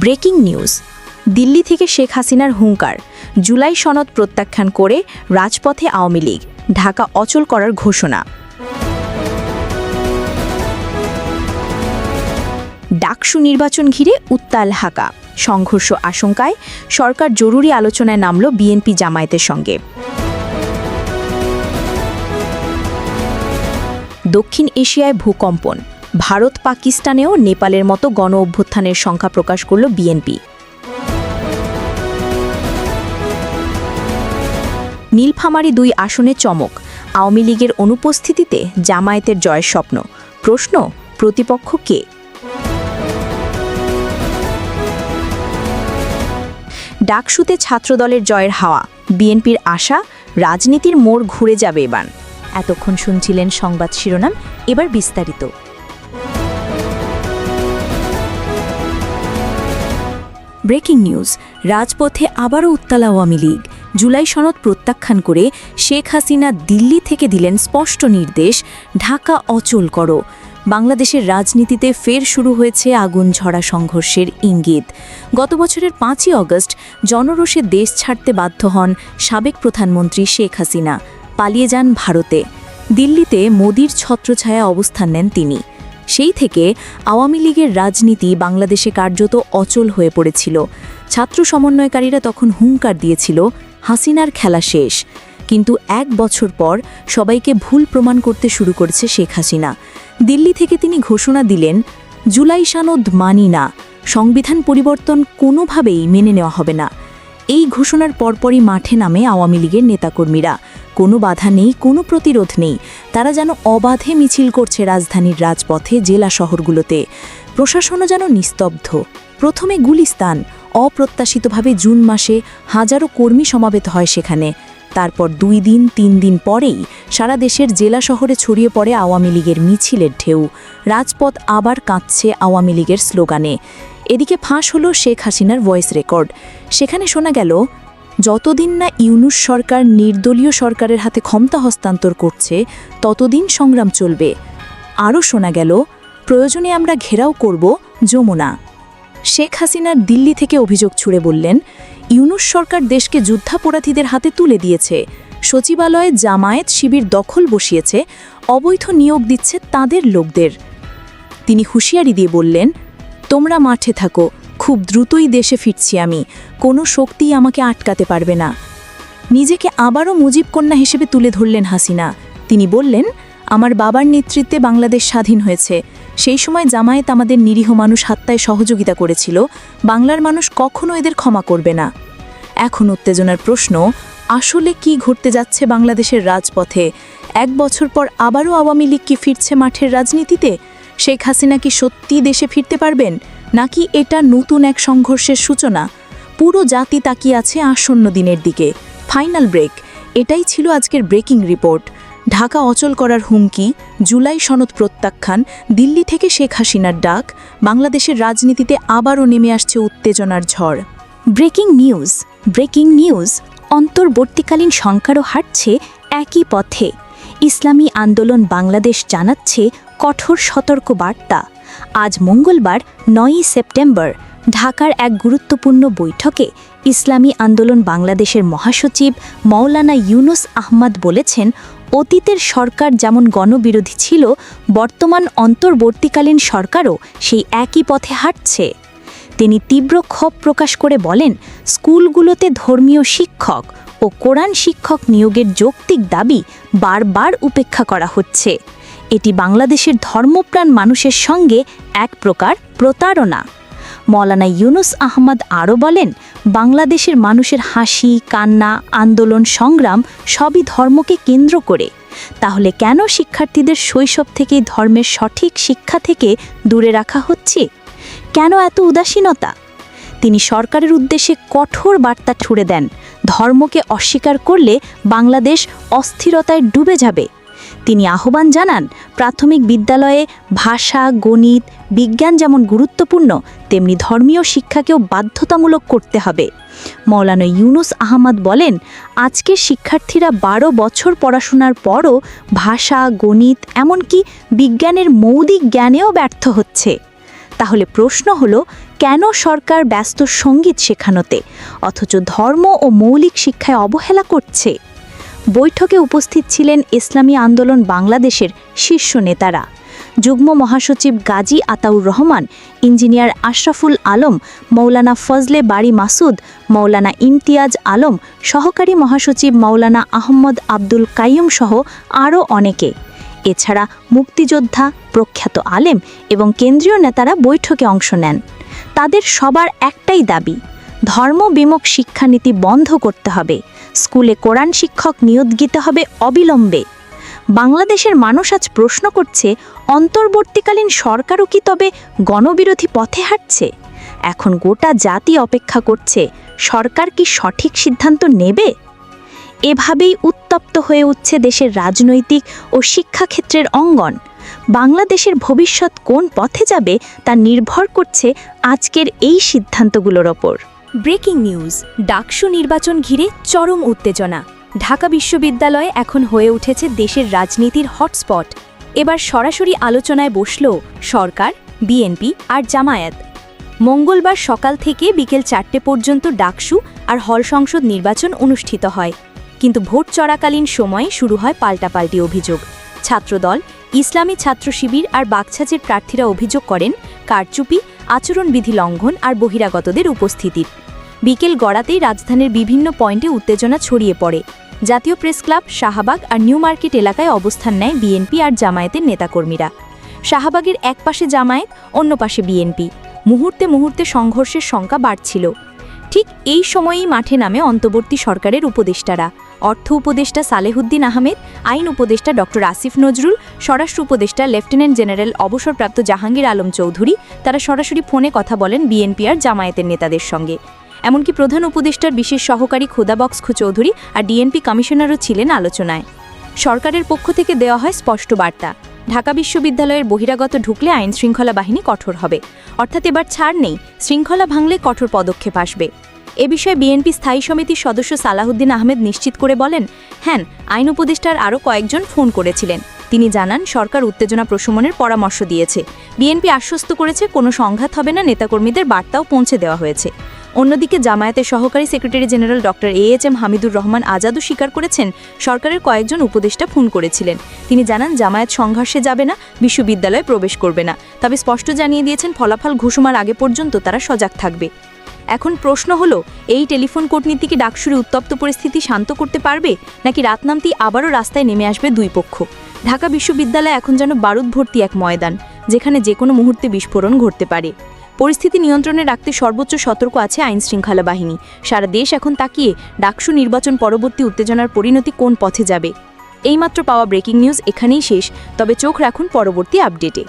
Breaking news. Delhi থেকে শেখ হাসিনার হুঙ্কার। জুলাই সনদ প্রত্যাখ্যান করে রাজপথে আওয়ামী লীগ। ঢাকা অচল করার ঘোষণা। ডাকসু নির্বাচন ঘিরে উত্তাল হাকা। সংঘর্ষ আশঙ্কায় সরকার জরুরি আলোচনায় নামল বিএনপি জামায়াতের সঙ্গে। দক্ষিণ এশিয়ায় ভূকম্পন। ভারত পাকিস্তানেও নেপালের মতো গণ অভ্যুত্থানের সংখ্যা প্রকাশ করল বিএনপি। নীলফামারী দুই আসনে চমক, আওয়ামী লীগের অনুপস্থিতিতে জামায়াতের জয়ের স্বপ্ন। প্রশ্ন, প্রতিপক্ষ কে? ডাকসুতে ছাত্রদলের জয়ের হাওয়া, বিএনপির আশা, রাজনীতির মোড় ঘুরে যাবে এবার। এতক্ষণ শুনছিলেন সংবাদ শিরোনাম, এবার বিস্তারিত। ব্রেকিং নিউজ, রাজপথে আবারও উত্তাল আওয়ামী লীগ। জুলাই সনদ প্রত্যাখ্যান করে শেখ হাসিনা দিল্লি থেকে দিলেন স্পষ্ট নির্দেশ, ঢাকা অচল করো। বাংলাদেশের রাজনীতিতে ফের শুরু হয়েছে আগুন ঝরা সংঘর্ষের ইঙ্গিত। গত বছরের পাঁচই অগস্ট জনরোষে দেশ ছাড়তে বাধ্য হন সাবেক প্রধানমন্ত্রী শেখ হাসিনা। পালিয়ে যান ভারতে। দিল্লিতে মোদির ছত্রছায়া অবস্থান নেন তিনি। সেই থেকে আওয়ামী লীগের রাজনীতি বাংলাদেশে কার্যত অচল হয়ে পড়েছিল। ছাত্র সমন্বয়কারীরা তখন হুঙ্কার দিয়েছিল, হাসিনার খেলা শেষ। কিন্তু এক বছর পর সবাইকে ভুল প্রমাণ করতে শুরু করেছে শেখ হাসিনা। দিল্লি থেকে তিনি ঘোষণা দিলেন, জুলাই সানদ মানি না, সংবিধান পরিবর্তন কোনোভাবেই মেনে নেওয়া হবে না। এই ঘোষণার পরপরই মাঠে নামে আওয়ামী লীগের নেতাকর্মীরা। কোনো বাধা নেই, কোনো প্রতিরোধ নেই। তারা যেন অবাধে মিছিল করছে রাজধানীর রাজপথে, জেলা শহরগুলোতে। প্রশাসনও যেন নিস্তব্ধ। প্রথমে গুলিস্তান, অপ্রত্যাশিতভাবে জুন মাসে হাজারো কর্মী সমাবেত হয় সেখানে। তারপর দুই দিন, তিন দিন পরেই সারা দেশের জেলা শহরে ছড়িয়ে পড়ে আওয়ামী লীগের মিছিলের ঢেউ। রাজপথ আবার কাঁদছে আওয়ামী লীগের স্লোগানে। এদিকে ফাঁস হলো শেখ হাসিনার ভয়েস রেকর্ড। সেখানে শোনা গেল যতদিন না ইউনুস সরকার নির্দলীয় সরকারের হাতে ক্ষমতা হস্তান্তর করছে, ততদিন সংগ্রাম চলবে। আরও শোনা গেল, প্রয়োজনে আমরা ঘেরাও করব যমুনা। শেখ হাসিনার দিল্লি থেকে অভিযোগ ছুড়ে বললেন, ইউনুস সরকার দেশকে যুদ্ধাপরাধীদের হাতে তুলে দিয়েছে। সচিবালয়ে জামায়াত শিবির দখল বসিয়েছে, অবৈধ নিয়োগ দিচ্ছে তাদের লোকদের। তিনি হুঁশিয়ারি দিয়ে বললেন, তোমরা মাঠে থাকো খুব দ্রুতই দেশে ফিরছি আমি। কোনো শক্তিই আমাকে আটকাতে পারবে না। নিজেকে আবারও মুজিব কন্যা হিসেবে তুলে ধরলেন হাসিনা। তিনি বললেন, আমার বাবার নেতৃত্বে বাংলাদেশ স্বাধীন হয়েছে। সেই সময় জামায়াত আমাদের নিরীহ মানুষ হত্যায় সহযোগিতা করেছিল। বাংলার মানুষ কখনো এদের ক্ষমা করবে না। এখন উত্তেজনার প্রশ্ন, আসলে কি ঘটতে যাচ্ছে বাংলাদেশের রাজপথে? এক বছর পর আবারও আওয়ামী লীগ কি ফিরছে মাঠের রাজনীতিতে? শেখ হাসিনা কি সত্যি দেশে ফিরতে পারবেন? নাকি এটা নতুন এক সংঘর্ষের সূচনা? পুরো জাতি তাকিয়ে আছে আসন্ন দিনের দিকে। Final break. এটাই ছিল আজকের ব্রেকিং রিপোর্ট। ঢাকা অচল করার হুমকি, জুলাই সনদ প্রত্যাখ্যান, দিল্লি থেকে শেখ হাসিনার ডাক, বাংলাদেশের রাজনীতিতে আবারও নেমে আসছে উত্তেজনার ঝড়। Breaking news. Breaking news. অন্তর্বর্তীকালীন সংখ্যারও হাঁটছে একই পথে। ইসলামী আন্দোলন বাংলাদেশ জানাচ্ছে কঠোর সতর্ক বার্তা আজ মঙ্গলবার নয়ই সেপ্টেম্বর, ঢাকার এক গুরুত্বপূর্ণ বৈঠকে ইসলামী আন্দোলন বাংলাদেশের মহাসচিব মৌলানা ইউনুস আহমদ বলেছেন, অতীতের সরকার যেমন গণবিরোধী ছিল, বর্তমান অন্তর্বর্তীকালীন সরকারও সেই একই পথে হাঁটছে। তিনি তীব্র ক্ষোভ প্রকাশ করে বলেন, স্কুলগুলোতে ধর্মীয় শিক্ষক ও কোরআন শিক্ষক নিয়োগের যৌক্তিক দাবি বারবার উপেক্ষা করা হচ্ছে। এটি বাংলাদেশের ধর্মপ্রাণ মানুষের সঙ্গে এক প্রকার প্রতারণা। মৌলানা ইউনুস আহমদ আরও বলেন, বাংলাদেশের মানুষের হাসি, কান্না, আন্দোলন, সংগ্রাম সবই ধর্মকে কেন্দ্র করে। তাহলে কেন শিক্ষার্থীদের শৈশব থেকেই ধর্মের সঠিক শিক্ষা থেকে দূরে রাখা হচ্ছে? কেন এত উদাসীনতা? তিনি সরকারের উদ্দেশ্যে কঠোর বার্তা ছুড়ে দেন। ধর্মকে অস্বীকার করলে বাংলাদেশ অস্থিরতায় ডুবে যাবে। তিনি আহ্বান জানান, প্রাথমিক বিদ্যালয়ে ভাষা, গণিত, বিজ্ঞান যেমন গুরুত্বপূর্ণ, তেমনি ধর্মীয় শিক্ষাকেও বাধ্যতামূলক করতে হবে। মৌলানা ইউনুস আহমদ বলেন, আজকের শিক্ষার্থীরা বারো বছর পড়াশোনার পরও ভাষা, গণিত, এমনকি বিজ্ঞানের মৌলিক জ্ঞানেও ব্যর্থ হচ্ছে। তাহলে প্রশ্ন হলো, কেন সরকার ব্যস্ত সংগীত শেখানোতে, অথচ ধর্ম ও মৌলিক শিক্ষায় অবহেলা করছে? বৈঠকে উপস্থিত ছিলেন ইসলামী আন্দোলন বাংলাদেশের শীর্ষ নেতারা। যুগ্ম মহাসচিব গাজী আতাউর রহমান, ইঞ্জিনিয়ার আশরাফুল আলম, মৌলানা ফজলে বাড়ি মাসুদ, মৌলানা ইমতিয়াজ আলম, সহকারী মহাসচিব মৌলানা আহমদ আব্দুল কাইয়ুম সহ আরও অনেকে। এছাড়া মুক্তিযোদ্ধা, প্রখ্যাত আলেম এবং কেন্দ্রীয় নেতারা বৈঠকে অংশ নেন। তাদের সবার একটাই দাবি ধর্মবিমুখ শিক্ষানীতি বন্ধ করতে হবে। স্কুলে কোরআন শিক্ষক নিয়োগ দিতে হবে অবিলম্বে। বাংলাদেশের মানুষ আজ প্রশ্ন করছে, অন্তর্বর্তীকালীন সরকারও কি তবে গণবিরোধী পথে হাঁটছে? এখন গোটা জাতি অপেক্ষা করছে, সরকার কি সঠিক সিদ্ধান্ত নেবে? এভাবেই উত্তপ্ত হয়ে উঠছে দেশের রাজনৈতিক ও শিক্ষাক্ষেত্রের অঙ্গন। বাংলাদেশের ভবিষ্যৎ কোন পথে যাবে তা নির্ভর করছে আজকের এই সিদ্ধান্তগুলোর ওপর। ব্রেকিং নিউজ, ডাকসু নির্বাচন ঘিরে চরম উত্তেজনা। ঢাকা বিশ্ববিদ্যালয় এখন হয়ে উঠেছে দেশের রাজনীতির হটস্পট। এবার সরাসরি আলোচনায় বসল সরকার, বিএনপি আর জামায়াত। মঙ্গলবার সকাল থেকে বিকেল চারটে পর্যন্ত ডাকসু আর হল সংসদ নির্বাচন অনুষ্ঠিত হয়। কিন্তু ভোট চড়াকালীন সময়ে শুরু হয় পাল্টাপাল্টি অভিযোগ। ছাত্রদল ইসলামী ছাত্র শিবির আর বাগছাচের প্রার্থীরা অভিযোগ করেন, কারচুপি, আচরণবিধি লঙ্ঘন আর বহিরাগতদের উপস্থিতির বিকেল গড়াতেই রাজধানীর বিভিন্ন পয়েন্টে উত্তেজনা ছড়িয়ে পড়ে। জাতীয় প্রেস ক্লাব, শাহবাগ আর নিউ মার্কেট এলাকায় অবস্থান নেয় বিএনপি আর জামায়াতের নেতাকর্মীরা। শাহবাগের এক পাশে জামায়াত, অন্য পাশে বিএনপি। মুহূর্তে মুহূর্তে সংঘর্ষের সংখ্যা বাড়ছিল। ঠিক এই সময়েই মাঠে নামে অন্তর্বর্তী সরকারের উপদেষ্টারা। অর্থ উপদেষ্টা সালেহুদ্দিন আহমেদ, আইন উপদেষ্টা ডক্টর আসিফ নজরুল, স্বরাষ্ট্র উপদেষ্টা লেফটেন্যান্ট জেনারেল অবসরপ্রাপ্ত জাহাঙ্গীর আলম চৌধুরী, তারা সরাসরি ফোনে কথা বলেন বিএনপি আর জামায়াতের নেতাদের সঙ্গে। এমনকি প্রধান উপদেষ্টার বিশেষ সহকারী খোদাবক্স খু চৌধুরী আর ডিএনপি কমিশনারও ছিলেন আলোচনায়। সরকারের পক্ষ থেকে দেওয়া হয় স্পষ্ট বার্তা। ঢাকা বিশ্ববিদ্যালয়ের বহিরাগত ঢুকলে আইন শৃঙ্খলা বাহিনী কঠোর হবে। অর্থাৎ এবার ছাড় নেই, শৃঙ্খলা ভাঙলে কঠোর পদক্ষেপ আসবে। এ বিষয়ে বিএনপি স্থায়ী সমিতির সদস্য সালাহুদ্দিন আহমেদ নিশ্চিত করে বলেন হ্যাঁ আইন উপদেষ্টার আরও কয়েকজন ফোন করেছিলেন। তিনি জানান, সরকার উত্তেজনা প্রশমনের পরামর্শ দিয়েছে। বিএনপি আশ্বস্ত করেছে, কোনো সংঘাত হবে না, নেতাকর্মীদের বার্তাও পৌঁছে দেওয়া হয়েছে। অন্যদিকে জামায়াতের সহকারী secretary general doctor A H M Hamidur Rahman আজাদও স্বীকার করেছেন, সরকারের কয়েকজন উপদেষ্টা ফোন করেছিলেন। তিনি জানান, জামায়াত সংঘর্ষে যাবে না, বিশ্ববিদ্যালয়ে প্রবেশ করবে না। তবে স্পষ্ট জানিয়ে দিয়েছেন, ফলাফল ঘোষণার আগে পর্যন্ত তারা সজাগ থাকবে। এখন প্রশ্ন হলো, এই টেলিফোন কূটনীতি কি ডাকসুরে উত্তপ্ত পরিস্থিতি শান্ত করতে পারবে, নাকি রাত নামতেই আবারও রাস্তায় নেমে আসবে দুই পক্ষ? ঢাকা বিশ্ববিদ্যালয় এখন যেন বারুদ ভর্তি এক ময়দান, যেখানে যে কোনো মুহূর্তে বিস্ফোরণ ঘটতে পারে। পরিস্থিতি নিয়ন্ত্রণে রাখতে সর্বোচ্চ সতর্ক আছে আইন শৃঙ্খলা বাহিনী। সারা দেশ এখন তাকিয়ে ডাকসু নির্বাচন পরবর্তী উত্তেজনার পরিণতি কোন পথে যাবে? এইমাত্র পাওয়া ব্রেকিং নিউজ এখানেই শেষ। তবে চোখ রাখুন পরবর্তী আপডেটে।